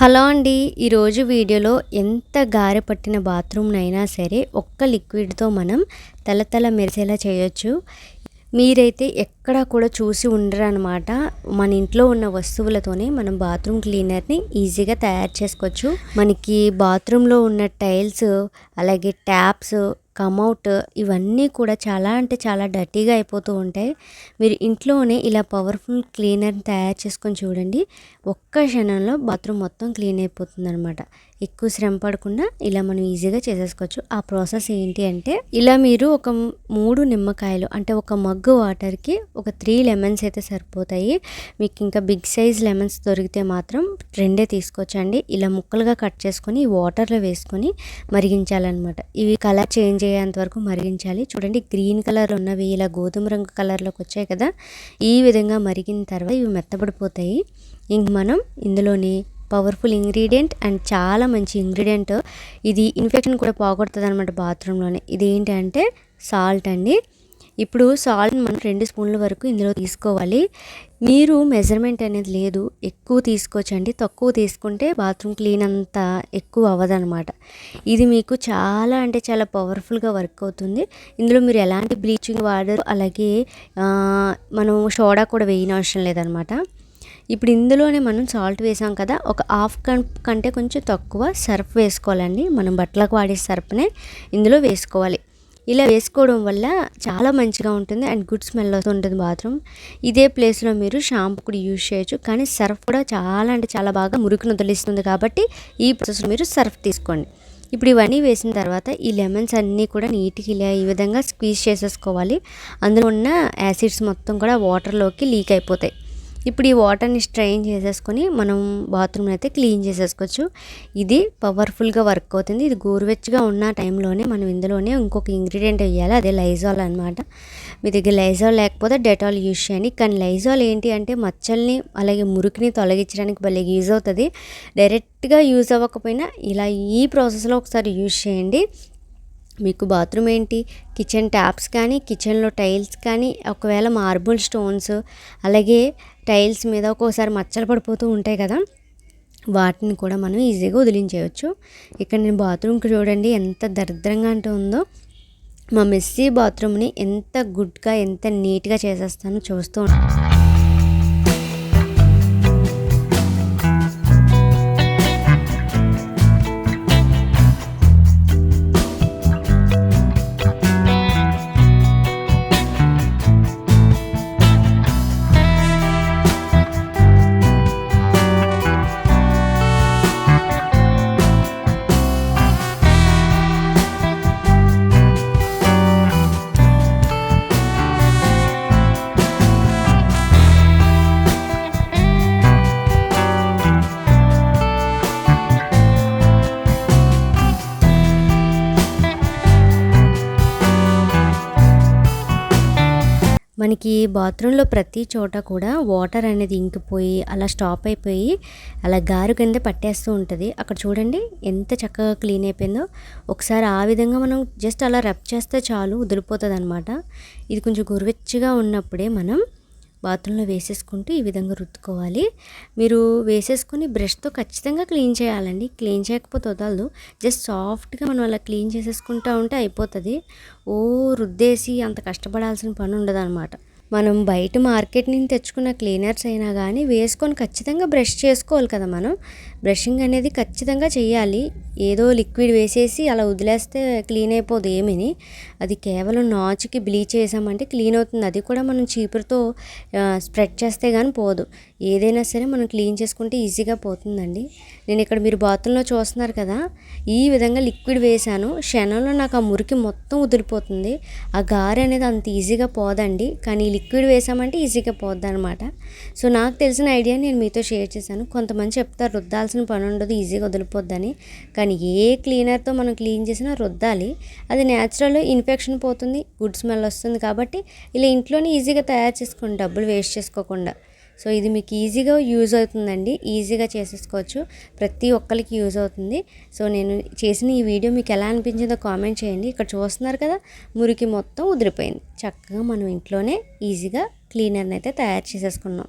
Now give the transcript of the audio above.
Hello అండి ఈరోజు వీడియోలో ఎంత గారె పట్టిన బాత్రూమ్నైనా సరే ఒక్క లిక్విడ్తో మనం తల తల మెరిసేలా చేయొచ్చు. మీరైతే ఎక్కడా కూడా చూసి ఉండరు అనమాట మన ఇంట్లో ఉన్న వస్తువులతోనే మనం బాత్రూమ్ క్లీనర్ని ఈజీగా తయారు చేసుకోవచ్చు. మనకి బాత్రూంలో ఉన్న టైల్స్ అలాగే ట్యాప్స్ కమౌట్ ఇవన్నీ కూడా చాలా అంటే చాలా డర్టీగా అయిపోతూ ఉంటాయి. మీరు ఇంట్లోనే ఇలా పవర్ఫుల్ క్లీనర్ని తయారు చేసుకొని చూడండి. ఒక్క క్షణంలో బాత్రూమ్ మొత్తం క్లీన్ అయిపోతుంది అనమాట ఎక్కువ శ్రమ పడకుండా ఇలా మనం ఈజీగా చేసేసుకోవచ్చు. ఆ ప్రాసెస్ ఏంటి అంటే ఇలా మీరు ఒక మూడు నిమ్మకాయలు అంటే ఒక మగ్గు వాటర్కి ఒక త్రీ లెమన్స్ అయితే సరిపోతాయి. మీకు ఇంకా బిగ్ సైజ్ లెమన్స్ దొరికితే మాత్రం రెండే తీసుకోవచ్చండి. ఇలా ముక్కలుగా కట్ చేసుకొని వాటర్లో వేసుకొని మరిగించాలన్నమాట. ఇవి కలర్ చేంజ్ అయ్యేంత వరకు మరిగించాలి. చూడండి గ్రీన్ కలర్ ఉన్నవి ఇలా గోధుమ రంగు కలర్లోకి వచ్చాయి కదా. ఈ విధంగా మరిగిన తర్వాత ఇవి మెత్తబడిపోతాయి. ఇంక మనం ఇందులోని పవర్ఫుల్ ఇంగ్రీడియంట్ అండ్ చాలా మంచి ఇంగ్రీడియంట్. ఇది ఇన్ఫెక్షన్ కూడా పోగొడుతుంది అనమాట బాత్రూంలోనే. ఇది ఏంటంటే సాల్ట్ అండి. ఇప్పుడు సాల్ట్ మనం రెండు స్పూన్ల వరకు ఇందులో తీసుకోవాలి. మీరు మెజర్మెంట్ అనేది లేదు. ఎక్కువ తీసుకోవచ్చండి. తక్కువ తీసుకుంటే బాత్రూమ్ క్లీన్ అంతా ఎక్కువ అవ్వదనమాట ఇది మీకు చాలా అంటే చాలా పవర్ఫుల్గా వర్క్ అవుతుంది. ఇందులో మీరు ఎలాంటి బ్లీచింగ్ వాడరు. అలాగే మనం సోడా కూడా వేయనవసరం లేదనమాట ఇప్పుడు ఇందులోనే మనం సాల్ట్ వేసాం కదా ఒక హాఫ్ కప్ కంటే కొంచెం తక్కువ సర్ఫ్ వేసుకోవాలండి. మనం బట్టలకు వాడే సర్ఫ్నే ఇందులో వేసుకోవాలి. ఇలా వేసుకోవడం వల్ల చాలా మంచిగా ఉంటుంది అండ్ గుడ్ స్మెల్ వస్తుంటుంది బాత్రూమ్. ఇదే ప్లేస్లో మీరు షాంపూ కూడా యూజ్ చేయొచ్చు. కానీ సర్ఫ్ కూడా చాలా అంటే చాలా బాగా మురికిని వదిలిస్తుంది కాబట్టి ఈ ప్రాసెస్లో మీరు సర్ఫ్ తీసుకోండి. ఇప్పుడు ఇవన్నీ వేసిన తర్వాత ఈ లెమన్స్ అన్నీ కూడా నీట్గా ఇలా ఈ విధంగా స్క్వీజ్ చేసేసుకోవాలి. అందులో ఉన్న యాసిడ్స్ మొత్తం కూడా వాటర్లోకి లీక్ అయిపోతాయి. ఇప్పుడు ఈ వాటర్ని స్ట్రెయిన్ చేసేసుకొని మనం బాత్రూమ్ని అయితే క్లీన్ చేసేసుకోవచ్చు. ఇది పవర్ఫుల్గా వర్క్ అవుతుంది. ఇది గోరువెచ్చగా ఉన్న టైంలోనే మనం ఇందులోనే ఇంకొక ఇంగ్రీడియంట్ వేయాలి. అదే లైజాల్ అనమాట మీ దగ్గర లైజాల్ లేకపోతే డెటాల్ యూజ్ చేయండి. కానీ లైజాల్ ఏంటి అంటే మచ్చల్ని అలాగే మురికిని తొలగించడానికి భలే యూజ్ అవుతుంది. డైరెక్ట్గా యూజ్ అవ్వకపోయినా ఇలా ఈ ప్రాసెస్లో ఒకసారి యూజ్ చేయండి. మీకు బాత్రూమ్ ఏంటి? కిచెన్ ట్యాప్స్ కానీ కిచెన్లో టైల్స్ కానీ ఒకవేళ మార్బుల్ స్టోన్స్ అలాగే టైల్స్ మీద ఒక్కోసారి మచ్చలు పడిపోతూ ఉంటాయి కదా వాటిని కూడా మనం ఈజీగా వదిలించేయచ్చు. ఇక్కడ నేను బాత్రూమ్కి చూడండి ఎంత దరిద్రంగా అంటూ ఉందో. మా మెస్సీ బాత్రూమ్ని ఎంత గుడ్గా ఎంత నీట్గా చేసేస్తానో చూస్తూ ఉంటాను మనకి బాత్రూంలో ప్రతి చోట కూడా వాటర్ అనేది ఇంకిపోయి అలా స్టాప్ అయిపోయి అలా గారు కింద పట్టేస్తూ ఉంటుంది. అక్కడ చూడండి ఎంత చక్కగా క్లీన్ అయిపోయిందో. ఒకసారి ఆ విధంగా మనం జస్ట్ అలా రబ్ చేస్తే చాలు వదిలిపోతుంది అనమాట ఇది కొంచెం గురువెచ్చగా ఉన్నప్పుడే మనం బాత్రూంలో వేసేసుకుంటూ ఈ విధంగా రుద్దుకోవాలి. మీరు వేసేసుకొని బ్రష్తో ఖచ్చితంగా క్లీన్ చేయాలండి. క్లీన్ చేయకపోతే వదలదు. జస్ట్ సాఫ్ట్గా మనం అలా క్లీన్ చేసేసుకుంటూ ఉంటే అయిపోతుంది. ఓ రుద్దేసి అంత కష్టపడాల్సిన పని ఉండదు అనమాట మనం బయట మార్కెట్ నుంచి తెచ్చుకున్న క్లీనర్స్ అయినా కానీ వేసుకొని ఖచ్చితంగా బ్రష్ చేసుకోవాలి కదా మనం. బ్రషింగ్ అనేది ఖచ్చితంగా చేయాలి ఏదో లిక్విడ్ వేసేసి అలా వదిలేస్తే క్లీన్ అయిపోదు ఏమీని. అది కేవలం నాచుకి బ్లీచ్ చేసామంటే క్లీన్ అవుతుంది. అది కూడా మనం చీపురుతో స్ప్రెడ్ చేస్తే కానీ పోదు. ఏదైనా సరే మనం క్లీన్ చేసుకుంటే ఈజీగా పోతుందండి. నేను ఇక్కడ మీరు బాత్రూంలో చూస్తున్నారు కదా ఈ విధంగా లిక్విడ్ వేసాను క్షణంలో నాకు ఆ మురికి మొత్తం వదిలిపోతుంది ఆ గారె అనేది అంత ఈజీగా పోదండి. కానీ లిక్విడ్ వేసామంటే ఈజీగా పోద్ది అనమాట సో నాకు తెలిసిన ఐడియా నేను మీతో షేర్ చేశాను. కొంతమంది చెప్తారు రుద్దాల్సిన పని ఉండదు ఈజీగా వదిలిపోద్దని. కానీ ఏ క్లీనర్తో మనం క్లీన్ చేసినా రుద్దాలి. అది న్యాచురల్ ఇన్ఫెక్షన్ పోతుంది గుడ్ స్మెల్ వస్తుంది కాబట్టి ఇలా ఇంట్లోనే ఈజీగా తయారు చేసుకోండి డబ్బులు వేస్ట్ చేసుకోకుండా. సో ఇది మీకు ఈజీగా యూజ్ అవుతుందండి. ఈజీగా చేసేసుకోవచ్చు. ప్రతి ఒక్కరికి యూజ్ అవుతుంది. సో నేను చేసిన ఈ వీడియో మీకు ఎలా అనిపించిందో కామెంట్ చేయండి. ఇక్కడ చూస్తున్నారు కదా మురికి మొత్తం ఉదిరిపోయింది. చక్కగా మనం ఇంట్లోనే ఈజీగా క్లీనర్ని అయితే తయారు చేసేసుకున్నాం.